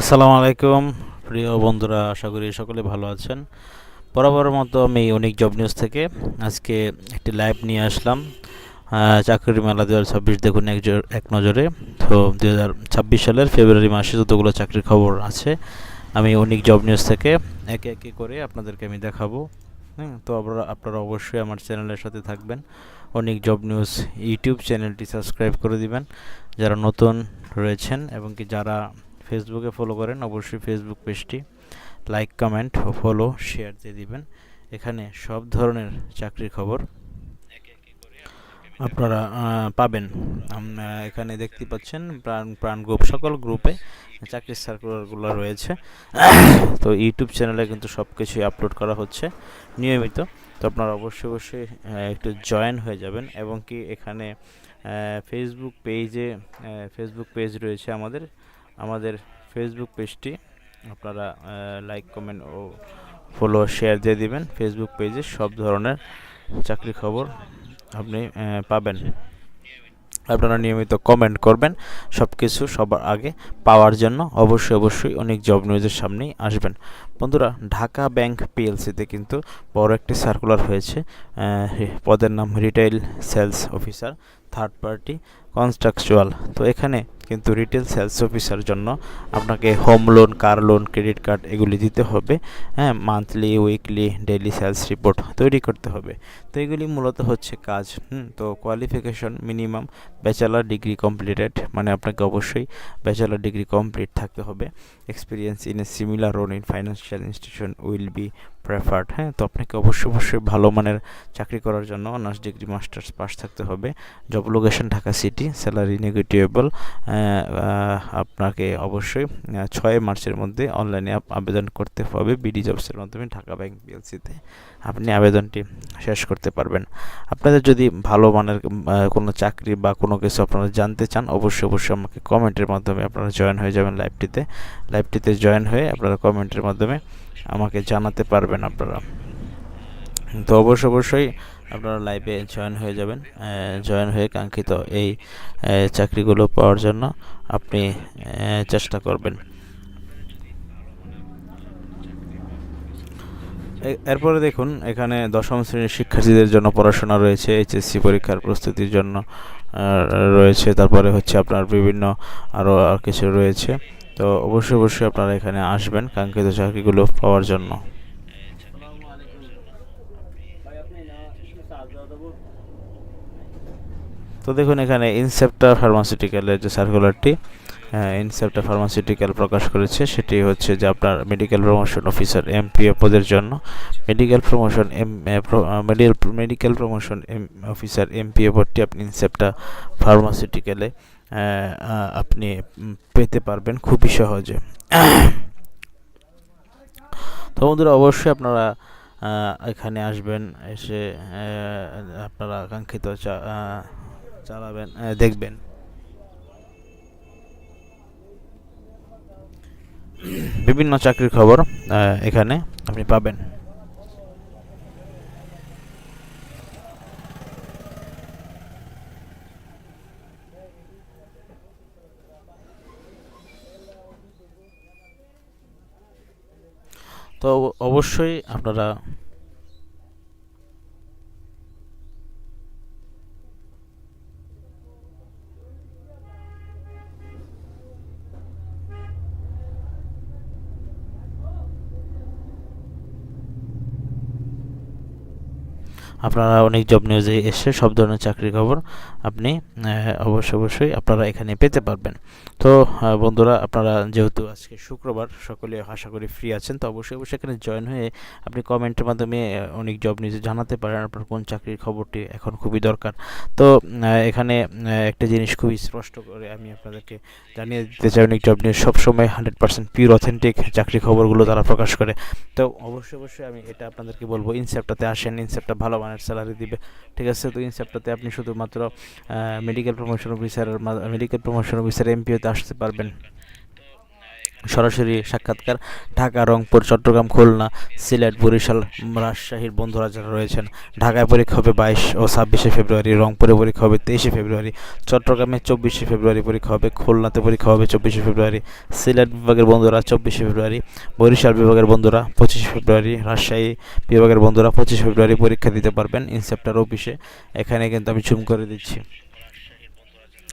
আসসালামু আলাইকুম। প্রিয় বন্ধুরা, আশা করি সকলে ভালো আছেন। বরাবর মতো আমি অনেক জব নিউজ থেকে আজকে একটি লাইভ নিয়ে আসলাম। চাকরির মেলা দু হাজার ছাব্বিশ দেখুন এক এক নজরে। তো দু হাজার ছাব্বিশ সালের ফেব্রুয়ারি মাসে যতগুলো চাকরির খবর আছে, আমি অনেক জব নিউজ থেকে একে একে করে আপনাদেরকে আমি দেখাবো। হ্যাঁ তো আপনারা আপনারা অবশ্যই আমার চ্যানেলের সাথে থাকবেন। অনেক জব নিউজ ইউটিউব চ্যানেলটি সাবস্ক্রাইব করে দিবেন। যারা নতুন রয়েছেন এবং কি যারা ফেসবুকে ফলো করেন, অবশ্যই ফেসবুক পেজটি লাইক কমেন্ট ও ফলো শেয়ার দিয়ে দিবেন। এখানে সব ধরনের চাকরির খবর আপনারা পাবেন। এখানে দেখতে পাচ্ছেন প্রাণ প্রাণ গ্রুপ সকল গ্রুপে চাকরির সার্কুলারগুলো রয়েছে। তো ইউটিউব চ্যানেলে কিন্তু সব কিছুই আপলোড করা হচ্ছে, নিয়মিত। তো আপনারা অবশ্যই অবশ্যই একটু জয়েন হয়ে যাবেন এবং কি এখানে ফেসবুক পেজে ফেসবুক পেজ রয়েছে আমাদের। আমাদের ফেসবুক পেজটি আপনারা লাইক কমেন্ট ও ফলো শেয়ার দিয়ে দিবেন। ফেসবুক পেজে সব ধরনের চাকরি খবর আপনি পাবেন। আপনারা নিয়মিত কমেন্ট করবেন সব কিছু সবার আগে পাওয়ার জন্য। অবশ্যই অবশ্যই অনেক জব নিউজের সামনেই আসবেন। বন্ধুরা, ঢাকা ব্যাংক পিএলসিতে কিন্তু বড় একটি সার্কুলার হয়েছে পদের নাম retail sales officer third party contractual তো এখানে কিন্তু রিটেল সেলস অফিসার জন্য আপনাকে home loan car loan credit card এগুলি দিতে হবে। হ্যাঁ monthly weekly daily sales report তৈরি করতে হবে। তো এগুলি মূলত হচ্ছে কাজ। হুম, তো qualification minimum bachelor degree completed মানে আপনাকে অবশ্যই ব্যাচেলার ডিগ্রি কমপ্লিট থাকতে হবে। Experience in a similar role in financial institution will be preferred হ্যাঁ? তো আপনাকে অবশ্যই অবশ্যই ভালো মানের চাকরি করার জন্য অনার্স ডিগ্রি মাস্টার্স পাস থাকতে হবে। Job location Dhaka city salary negotiable আপনাকে অবশ্যই ছয় মার্চের মধ্যে অনলাইনে আবেদন করতে হবে বিডি জবসের মাধ্যমে ঢাকা ব্যাংক পিএলসিতে আপনি আবেদনটি শেষ করতে পারবেন। আপনাদের যদি ভালো মানের কোনো চাকরি বা কোনো কিছু আপনারা জানতে চান, অবশ্যই অবশ্যই আমাকে কমেন্টের মাধ্যমে আপনারা জয়েন হয়ে যাবেন লাইভটিতে লাইভটিতে জয়েন হয়ে আপনারা কমেন্টের মাধ্যমে আমাকে জানাতে পারবেন আপনারা। তো অবশ্যই অবশ্যই আপনারা লাইভে জয়েন হয়ে যাবেন জয়েন হয়ে কাঙ্ক্ষিত এই চাকরিগুলো পাওয়ার জন্য আপনি চেষ্টা করবেন। এরপরে দেখুন, এখানে দশম শ্রেণির শিক্ষার্থীদের জন্য পড়াশোনা রয়েছে, এইচএসসি পরীক্ষার প্রস্তুতির জন্য রয়েছে। তারপরে হচ্ছে আপনার বিভিন্ন আরও আর কিছু রয়েছে। তো অবশ্যই অবশ্যই আপনারা এখানে আসবেন কাঙ্ক্ষিত চাকরিগুলো পাওয়ার জন্য। তো দেখুন এখানে ইনসেপ্টা ফার্মাসিউটিক্যালের যে সার্কুলারটি ইনসেপ্টা ফার্মাসিউটিক্যাল প্রকাশ করেছে, সেটি হচ্ছে যে আপনার মেডিকেল প্রমোশন অফিসার এমপিএ পদের জন্য। Medical promotion M medical promotion M officer MPA পদটি আপনি ইনসেপ্টা ফার্মাসিউটিক্যালে আপনি পেতে পারবেন খুবই সহজে। তো বন্ধুরা, অবশ্যই আপনারা এখানে আসবেন, এসে আপনারা আকাঙ্ক্ষিত চালাবেন দেখবেন। বিভিন্ন চাকরির খবর এখানে আপনি পাবেন। তো অবশ্যই আপনারা আপনারা অনেক জব নিউজে এসে সব ধরনের চাকরির খবর আপনি অবশ্য অবশ্যই আপনারা এখানে পেতে পারবেন। তো বন্ধুরা, আপনারা যেহেতু আজকে শুক্রবার, সকলে আশা করি ফ্রি আছেন, তো অবশ্যই অবশ্যই এখানে জয়েন হয়ে আপনি কমেন্টের মাধ্যমে অনেক জব নিউজে জানাতে পারেন, আপনার কোন চাকরির খবরটি এখন খুবই দরকার। তো এখানে একটা জিনিস খুবই স্পষ্ট করে আমি আপনাদেরকে জানিয়ে দিতে চাই, অনেক জব নিউজ সবসময় হান্ড্রেড পার্সেন্ট পিওর অথেন্টিক চাকরি খবরগুলো তারা প্রকাশ করে। তো, অবশ্যই অবশ্যই আমি এটা আপনাদেরকে বলব ইনসেপ্টটাতে আসেন ইনসেপ্টটা ভালো মানের স্যালারি দিবে। ঠিক আছে, তো ইনসেপ্টাতে আপনি শুধুমাত্র medical promotion officer medical promotion officer এমপিওতে আসতে পারবেন। সরাসরি সাক্ষাৎকার। ঢাকা, রংপুর, চট্টগ্রাম, খুলনা, সিলেট, বরিশাল, রাজশাহীর বন্ধুরা যারা রয়েছেন, ঢাকায় পরীক্ষা হবে বাইশ ও ছাব্বিশে ফেব্রুয়ারি, রংপুরে পরীক্ষা হবে তেইশে ফেব্রুয়ারি, চট্টগ্রামে চব্বিশে ফেব্রুয়ারি পরীক্ষা হবে, খুলনাতে পরীক্ষা হবে চব্বিশে ফেব্রুয়ারি, সিলেট বিভাগের বন্ধুরা চব্বিশে ফেব্রুয়ারি, বরিশাল বিভাগের বন্ধুরা পঁচিশে ফেব্রুয়ারি, রাজশাহী বিভাগের বন্ধুরা পঁচিশে ফেব্রুয়ারি পরীক্ষা দিতে পারবেন ইনসেপ্টার অফিসে। এখানে কিন্তু আমি জুম করে দিচ্ছি।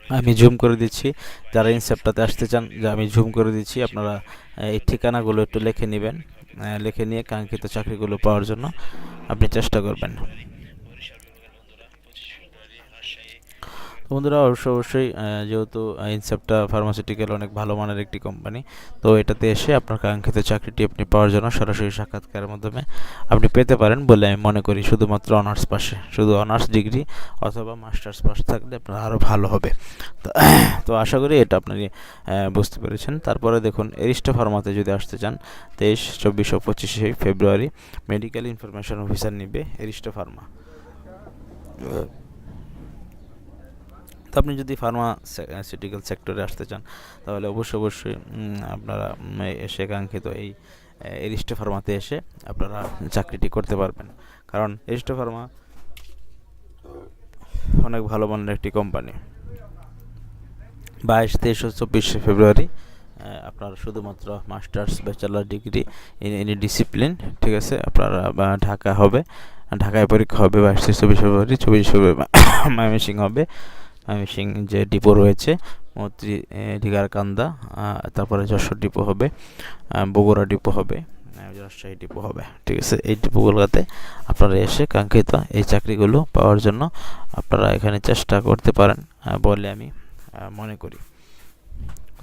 আমি জুম করে দিচ্ছি। যারা ইনসেপ্টাতে আসতে চান, যে আমি জুম করে দিচ্ছি, আপনারা এই ঠিকানাগুলো একটু লিখে নেবেন। লিখে নিয়ে কাঙ্ক্ষিত চাকরিগুলো পাওয়ার জন্য আপনি চেষ্টা করবেন। তো বন্ধুরা অবশ্যই অবশ্যই যেহেতু ইনসেপ্টা ফার্মাসিউটিক্যাল অনেক ভালো মানের একটি কোম্পানি তো এটাতে এসে আপনার কাঙ্ক্ষিত চাকরিটি আপনি পাওয়ার জন্য সরাসরি সাক্ষাৎকারের মাধ্যমে আপনি পেতে পারেন বলে আমি মনে করি, শুধুমাত্র অনার্স পাশে। শুধু অনার্স ডিগ্রি অথবা মাস্টার্স পাস থাকলে আপনার আরও ভালো হবে। তো আশা করি এটা আপনি বুঝতে পেরেছেন। তারপরে দেখুন এরিস্টা ফার্মাতে যদি আসতে চান, তেইশ, চব্বিশ ও পঁচিশে ফেব্রুয়ারি মেডিকেল ইনফরমেশন অফিসার নিবে এরিস্টা ফার্মা তো আপনি যদি ফার্মাসিউটিক্যাল সেক্টরে আসতে চান, তাহলে অবশ্যই অবশ্যই আপনারা এসে কাঙ্ক্ষিত এই এরিস্টো ফার্মাতে এসে আপনারা চাকরিটি করতে পারবেন। কারণ এরিস্টো ফার্মা অনেক ভালো মানের একটি কোম্পানি বাইশ, তেইশ চব্বিশে ফেব্রুয়ারি আপনার শুধুমাত্র masters bachelor degree in any discipline ঠিক আছে? আপনারা ঢাকা হবে, ঢাকায় পরীক্ষা হবে বাইশ, তেইশ, চব্বিশ ফেব্রুয়ারি চব্বিশ ফেব্রুয়ারি ময়মনসিং হবে। ময়মনসিং যে ডিপো রয়েছে, মৈত্রী ঢিগারকান্দা তারপরে যশোর ডিপো হবে বগুড়া ডিপো হবে রাজশাহী ডিপো হবে, ঠিক আছে? এই ডিপোগুলোতে আপনারা এসে কাঙ্ক্ষিত এই চাকরিগুলো পাওয়ার জন্য আপনারা এখানে চেষ্টা করতে পারেন বলে আমি মনে করি।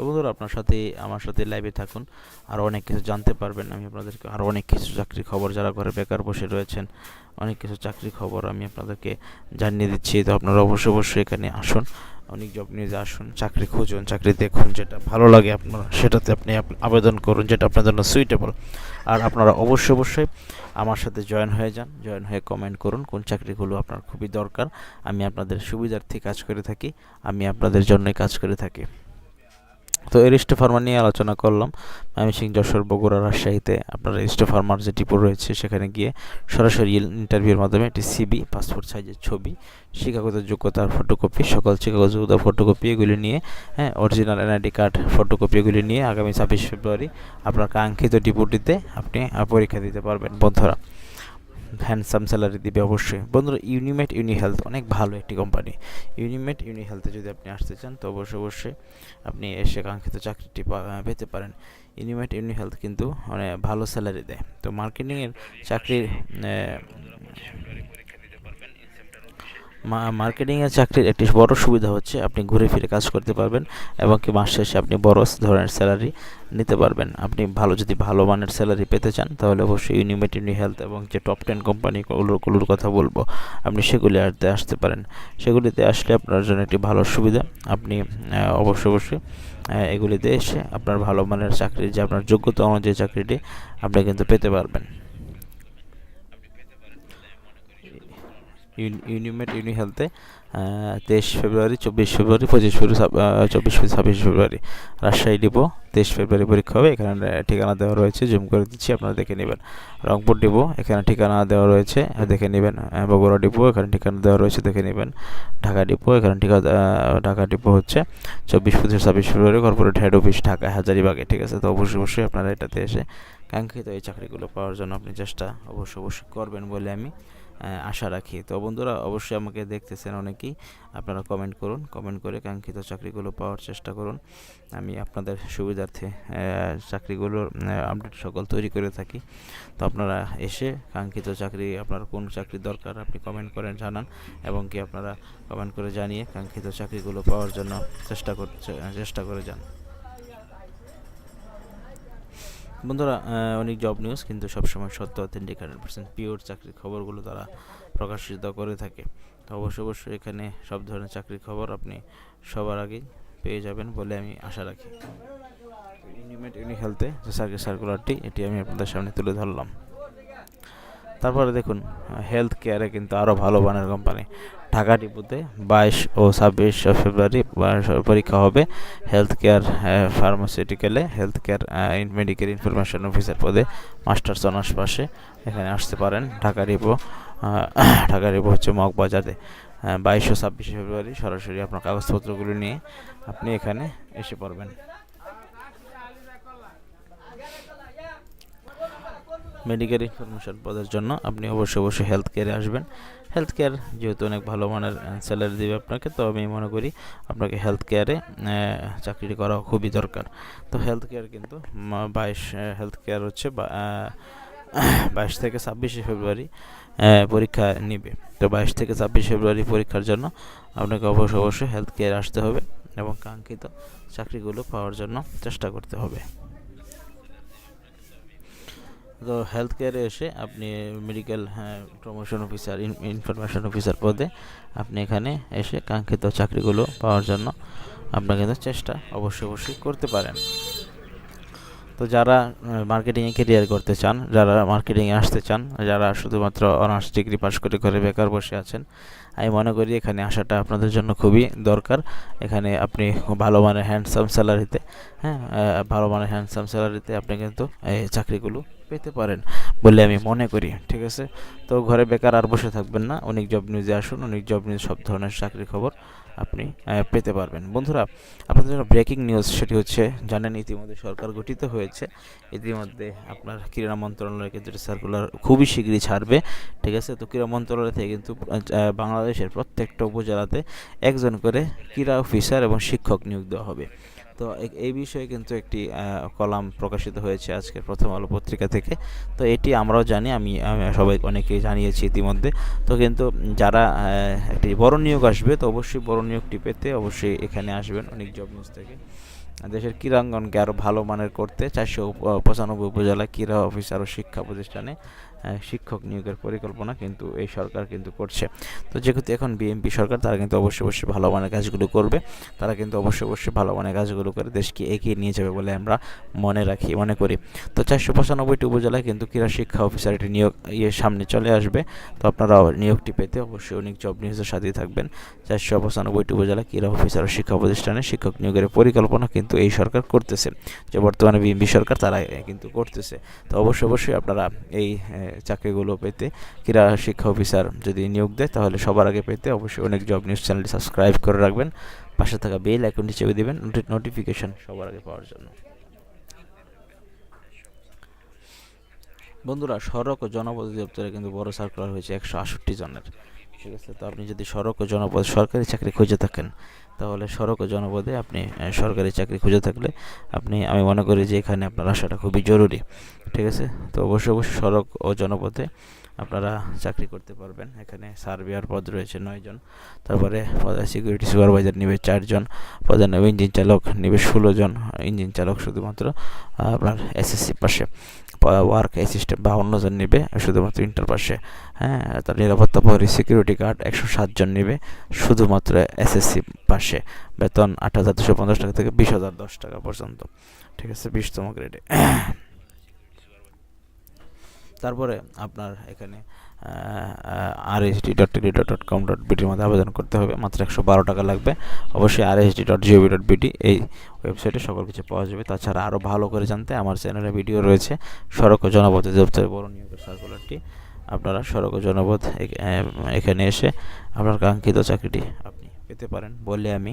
তো বন্ধুরা আপনার সাথে, আমার সাথে লাইভে থাকুন। আরও অনেক কিছু জানতে পারবেন। আমি আপনাদেরকে আরও অনেক কিছু চাকরির খবর, যারা ঘরে বেকার বসে রয়েছেন, অনেক কিছু চাকরির খবর আমি আপনাদেরকে জানিয়ে দিচ্ছি। তো আপনারা অবশ্যই অবশ্যই এখানে আসুন, অনেক জব নিউজে আসুন, চাকরি খুঁজুন, চাকরি দেখুন, যেটা ভালো লাগে আপনার, সেটাতে আপনি আবেদন করুন, যেটা আপনার জন্য সুইটেবল আর আপনারা অবশ্যই অবশ্যই আমার সাথে জয়েন হয়ে যান জয়েন হয়ে কমেন্ট করুন, কোন চাকরিগুলো আপনার খুবই দরকার। আমি আপনাদের সুবিধার্থে কাজ করে থাকি, আমি আপনাদের জন্যই কাজ করে থাকি। তো এই এরিস্টো ফার্মা নিয়ে আলোচনা করলাম। সিং যশোর, বগুড়া, রাজশাহীতে আপনার এরিস্টো ফার্মার যে ডিপো রয়েছে, সেখানে গিয়ে সরাসরি ইন্টারভিউর মাধ্যমে একটি সিবি পাসপোর্ট সাইজের ছবি, শিক্ষাগত যোগ্যতার ফটোকপি সকল যোগ্যতার ফটোকপি এগুলি নিয়ে হ্যাঁ অরিজিনাল এনআইডি কার্ড ফটোকপি এগুলি নিয়ে আগামী ছাব্বিশ ফেব্রুয়ারি আপনার কাঙ্ক্ষিত ডিপোটিতে আপনি পরীক্ষা দিতে পারবেন। বন্ধুরা হ্যান্ডসাম স্যালারি দিবে অবশ্যই। বন্ধুরা ইউনিমেট ইউনি হেলথ অনেক ভালো একটি কোম্পানি ইউনিমেট ইউনি হেলথে যদি আপনি আসতে চান, তো অবশ্যই অবশ্যই আপনি এসে কাঙ্ক্ষিত চাকরিটি পেতে পারেন। ইউনিমেট ইউনি হেলথ কিন্তু মানে ভালো স্যালারি দেয়। তো মার্কেটিংয়ের চাকরির মার্কেটিংয়ের চাকরির একটি বড় সুবিধা হচ্ছে আপনি ঘুরে ফিরে কাজ করতে পারবেন এবং কি মাস শেষে আপনি বড় ধরনের স্যালারি নিতে পারবেন। আপনি ভালো যদি ভালো মানের স্যালারি পেতে চান, তাহলে অবশ্যই ইউনিমেট ইউনি হেলথ এবং যে টপ টেন কোম্পানিগুলোর কথা বলব, আপনি সেগুলি আসতে আসতে পারেন। সেগুলিতে আসলে আপনার জন্য একটি ভালো সুবিধা। আপনি অবশ্য, অবশ্যই অবশ্যই এগুলিতে এসে আপনার ভালো মানের চাকরি যে আপনার যোগ্যতা অনুযায়ী চাকরিটি, আপনি কিন্তু পেতে পারবেন ইউন- ইউনিমেট ইউনি হেলথে তেইশ ফেব্রুয়ারি চব্বিশ ফেব্রুয়ারি পঁচিশ ফেব্রুয়ারি চব্বিশ ছাব্বিশ ফেব্রুয়ারি। রাজশাহী ডিপো তেইশ ফেব্রুয়ারি পরীক্ষা হবে। এখানে ঠিকানা দেওয়া রয়েছে জুম করে দিচ্ছি আপনারা দেখে নেবেন। রংপুর ডিপো এখানে ঠিকানা দেওয়া রয়েছে দেখে নেবেন। বগুড়া ডিপো এখানে ঠিকানা দেওয়া রয়েছে দেখে নেবেন। ঢাকা ডিপো এখানে আহ, ঢাকা ডিপো হচ্ছে চব্বিশ পঁচিশ ছাব্বিশ February corporate head office Dhaka হাজারিবাগে ঠিক আছে? তো অবশ্যই অবশ্যই আপনারা এটাতে এসে কাঙ্ক্ষিত এই চাকরিগুলো পাওয়ার জন্য আপনি চেষ্টা অবশ্যই অবশ্যই করবেন বলে আমি আশা রাখি। তো বন্ধুরা, অবশ্যই আমাকে দেখতেছেন অনেকেই। আপনারা কমেন্ট করুন কমেন্ট করে কাঙ্ক্ষিত চাকরিগুলো পাওয়ার চেষ্টা করুন। আমি আপনাদের সুবিধার্থে চাকরিগুলোর আপডেট সকল তৈরি করে থাকি। তো আপনারা এসে কাঙ্ক্ষিত চাকরি, আপনার কোন চাকরি দরকার আপনি কমেন্ট করেন জানান এবং কি আপনারা কমেন্ট করে জানিয়ে কাঙ্ক্ষিত চাকরিগুলো পাওয়ার জন্য চেষ্টা করছে, চেষ্টা করে যান। বন্ধুরা অনেক জব নিউজ কিন্তু সবসময় সত্য অথেন্টিক হান্ড্রেড পার্সেন্ট পিওর চাকরির খবরগুলো তারা প্রকাশিত করে থাকে। তো অবশ্যই অবশ্যই এখানে সব ধরনের চাকরির খবর আপনি সবার আগে পেয়ে যাবেন বলে আমি আশা রাখি। ইউনিমেট ইউনি হেলথে যে সার্কুলারটি এটি আমি আপনাদের সামনে তুলে ধরলাম। তারপরে দেখুন হেলথ কেয়ারে কিন্তু আরও ভালো মানের কোম্পানি ঢাকা ডিপোতে বাইশ ও ছাব্বিশ ফেব্রুয়ারি পরীক্ষা হবে health care ফার্মাসিউটিক্যালে health care medical information officer পদে মাস্টার্স অনার্স পাশে এখানে আসতে পারেন ঢাকা ডিপো। ঢাকা ডিপো হচ্ছে মগবাজারে। বাইশ ও ছাব্বিশে ফেব্রুয়ারি সরাসরি আপনার কাগজপত্রগুলো নিয়ে আপনি এখানে এসে পড়বেন। মেডিকেল ইনফরমেশন পদের জন্য আপনি অবশ্যই অবশ্যই হেলথ কেয়ারে আসবেন। হেলথ কেয়ার যেহেতু অনেক ভালো মানের স্যালারি দেবে আপনাকে, তো আমি মনে করি আপনাকে হেলথ কেয়ারে চাকরি করা খুবই দরকার। তো হেলথ কেয়ার কিন্তু বাইশ হেলথ কেয়ার হচ্ছে বাইশ থেকে ছাব্বিশে ফেব্রুয়ারি পরীক্ষা নিবে। তো বাইশ থেকে ছাব্বিশ ফেব্রুয়ারি পরীক্ষার জন্য আপনাকে অবশ্যই অবশ্যই হেলথ কেয়ার আসতে হবে এবং কাঙ্ক্ষিত চাকরিগুলো পাওয়ার জন্য চেষ্টা করতে হবে। তো হেলথ কেয়ারে এসে আপনি medical promotion officer information officer পদে আপনি এখানে এসে কাঙ্ক্ষিত চাকরিগুলো পাওয়ার জন্য আপনার কিন্তু চেষ্টা অবশ্যই অবশ্যই করতে পারেন। তো যারা মার্কেটিংয়ে কেরিয়ার করতে চান, যারা মার্কেটিংয়ে আসতে চান, যারা শুধুমাত্র অনার্স ডিগ্রি পাস করে ঘরে বেকার বসে আছেন, আমি মনে করি এখানে আসাটা আপনাদের জন্য খুবই দরকার। এখানে আপনি ভালো মানের হ্যান্ডসাম স্যালারিতে হ্যাঁ ভালো মানের হ্যান্ডসাম স্যালারিতে আপনি কিন্তু এই চাকরিগুলো পেতে পারেন বলে আমি মনে করি, ঠিক আছে? তো ঘরে বেকার আর বসে থাকবেন না, অনেক জব নিউজে আসুন, অনেক জব নিউজ সব ধরনের চাকরির খবর আপনি পেতে পারবেন। বন্ধুরা, আপনাদের জন্য ব্রেকিং নিউজ সেটি হচ্ছে, জানেন ইতিমধ্যে সরকার গঠিত হয়েছে। ইতিমধ্যে আপনার ক্রীড়া মন্ত্রণালয় কিন্তু সার্কুলার খুবই শীঘ্রই ছাড়বে, ঠিক আছে? তো ক্রীড়া মন্ত্রণালয় থেকে কিন্তু বাংলাদেশের প্রত্যেকটা উপজেলাতে একজন করে ক্রীড়া অফিসার এবং শিক্ষক নিয়োগ দেওয়া হবে। তো এই বিষয়ে কিন্তু একটি কলাম প্রকাশিত হয়েছে আজকের প্রথম আলো পত্রিকা থেকে। তো এটি আমরাও জানি, আমি সবাই অনেকেই জানিয়েছি ইতিমধ্যে। তো কিন্তু যারা একটি বড় নিয়োগ আসবে, তো অবশ্যই বড় নিয়োগটি পেতে অবশ্যই এখানে আসবেন অনেক জব নিউজ থেকে। দেশের ক্রীড়াঙ্গনকে আরও ভালো মানের করতে চারশো পঁচানব্বই উপজেলা ক্রীড়া অফিসার ও শিক্ষা প্রতিষ্ঠানে শিক্ষক নিয়োগের পরিকল্পনা কিন্তু এই সরকার কিন্তু করছে। তো যেহেতু এখন বিএনপি সরকার, তারা কিন্তু অবশ্যই অবশ্যই ভালো মানের কাজগুলো করবে। তারা কিন্তু অবশ্যই অবশ্যই ভালো মানের কাজগুলো করে দেশকে এগিয়ে নিয়ে যাবে বলে আমরা মনে রাখি, মনে করি। তো চারশো পঁচানব্বইটি উপজেলায় কিন্তু ক্রীড়া শিক্ষা অফিসার এটি নিয়োগ ইয়ে সামনে চলে আসবে। তো আপনারা নিয়োগটি পেতে অবশ্যই অনেক জব নিউজের সাথেই থাকবেন। চারশো পঁচানব্বইটি উপজেলা ক্রীড়া অফিসার শিক্ষা প্রতিষ্ঠানে শিক্ষক নিয়োগের পরিকল্পনা কিন্তু এই সরকার করতেছে। যে বর্তমানে বিএনপি সরকার, তারা কিন্তু করতেছে। তো অবশ্যই অবশ্যই আপনারা এই চাকরিগুলো পেতে। ক্রীড়া শিক্ষা অফিসার যদি নিয়োগ দেয়, তাহলে সবার আগে পেতে অবশ্যই অনেক জব নিউজ চ্যানেলটি সাবস্ক্রাইব করে রাখবেন। পাশে থাকা বেল আইকনটি চেপে দেবেন নোটিফিকেশন সবার আগে পাওয়ার জন্য। বন্ধুরা, সড়ক ও জনপদ দপ্তরে কিন্তু বড় সার্কুলার হয়েছে একশো আষট্টি জনের। ঠিক আছে, তো আপনি যদি সড়ক ও জনপদ সরকারি চাকরি খুঁজে থাকেন তাহলে সড়ক ও জনপদে আপনি সরকারি চাকরি খুঁজে থাকলে আপনি, আমি মনে করি যে এখানে আপনার আসাটা খুবই জরুরি। ঠিক আছে? তো অবশ্যই অবশ্যই সড়ক ও জনপদে আপনারা চাকরি করতে পারবেন। এখানে সার্ভিয়ার পদ রয়েছে নয়জন তারপরে সিকিউরিটি সুপারভাইজার নেবে চারজন নেবে ইঞ্জিন চালক নেবে ষোলো জন। ইঞ্জিন চালক শুধুমাত্র আপনার এসএসসি পাশে। ওয়ার্ক অ্যাসিস্ট্যান্ট বা অন্যজন নেবে শুধুমাত্র ইন্টার পাশে। হ্যাঁ তার নিরাপত্তা প্রহরী সিকিউরিটি গার্ড একশো সাতজন নেবে শুধুমাত্র এসএসসি পাশে। বেতন আট হাজার দুশো পঞ্চাশ টাকা থেকে বিশ হাজার দশ টাকা পর্যন্ত। ঠিক আছে, বিশতম গ্রেডে তারপরে আপনার এখানে R S D dot tele dot com dot বিটির মধ্যে আবেদন করতে হবে। মাত্র একশো বারো টাকা লাগবে। অবশ্যই R S D dot GOV dot BD এই ওয়েবসাইটে সকল কিছু পাওয়া যাবে। তাছাড়া আরও ভালো করে জানতে আমার চ্যানেলে ভিডিও রয়েছে সড়ক ও জনপথ দপ্তরে বড় নিয়োগের সার্কুলারটি আপনারা সড়ক ও জনপথ এখানে এসে আপনার কাঙ্ক্ষিত চাকরিটি আপনি পেতে পারেন বলে আমি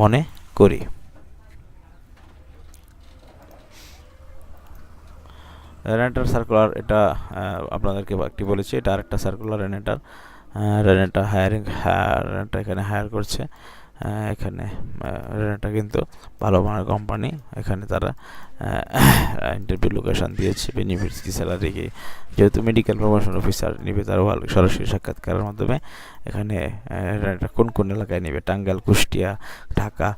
মনে করি। রেনেটার সার্কুলার এটা আপনাদেরকে একটি বলেছি, এটা আরেকটা সার্কুলার রেনেটার রেনেটা হায়ারিং রেনেটা এখানে হায়ার করছে। এখানে রেনেটা কিন্তু ভালো মানের কোম্পানি এখানে তারা ইন্টারভিউ লোকেশন দিয়েছে বেনিফিটস কি। স্যালারি যেহেতু মেডিকেল প্রমোশন অফিসার নিবে, তারা ভালো সরাসরি সাক্ষাৎকারের মাধ্যমে এখানে রেনাটা কোন কোন এলাকায় নেবে? টাঙ্গাইল, কুষ্টিয়া, ঢাকা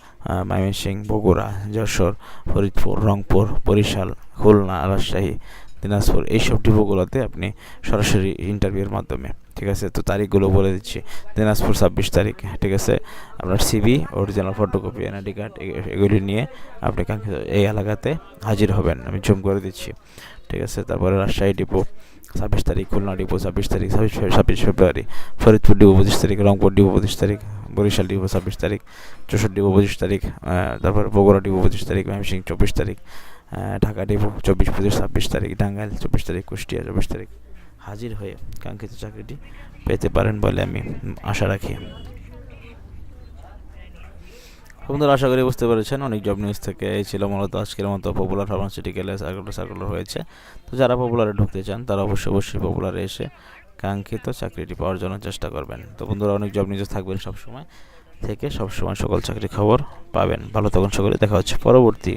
ময়মনসিং বগুড়া, যশোর, ফরিদপুর, রংপুর, বরিশাল, খুলনা, রাজশাহী দিনাজপুর, এইসব ডিপোগুলোতে আপনি সরাসরি ইন্টারভিউর মাধ্যমে, ঠিক আছে? তো তারিখগুলো বলে দিচ্ছি। দিনাজপুর ছাব্বিশ তারিখ, ঠিক আছে? আপনার CV original photocopy NID card এগুলি নিয়ে আপনি এই এলাকাতে হাজির হবেন। আমি জুম করে দিচ্ছি, ঠিক আছে? তারপরে রাজশাহী ডিপো, ছাব্বিশ তারিখ, খুলনা ডিপো, ছাব্বিশ তারিখ, ছাব্বিশ ছাব্বিশ ফেব্রুয়ারি, ফরিদপুর ডিপো, পঁচিশ তারিখ, রংপুর ডিপো, পঁচিশ তারিখ, বরিশাল ডিপো, ছাব্বিশ তারিখ, যশোর ডিপো, পঁচিশ তারিখ তারপর বগুড়া ডিপো, পঁচিশ তারিখ, ময়মনসিংহ, চব্বিশ তারিখ ঢাকা ডিপো চব্বিশ, পঁচিশ, ছাব্বিশ তারিখ, টাঙ্গাইল চব্বিশ তারিখ, কুষ্টিয়া চব্বিশ তারিখ হাজির হয়ে কাঙ্ক্ষিত চাকরিটি পেতে পারেন বলে আমি আশা রাখি। বন্ধুরা, আশা করি বুঝতে পেরেছেন, অনেক জব নিউজ থেকে এই ছিল মূলত আজকের মতো পপুলার ফার্মাসিউটিক্যালে সার্কুলার সার্কুলার হয়েছে তো যারা পপুলারে ঢুকতে চান, তারা অবশ্যই অবশ্যই পপুলারে এসে কাঙ্ক্ষিত চাকরিটি পাওয়ার জন্য চেষ্টা করবেন। তো বন্ধুরা, অনেক জব নিউজ থাকবেন সবসময় থেকে সবসময় সকল চাকরি খবর পাবেন। ভালো থাকুন সকলে, দেখা হচ্ছে পরবর্তী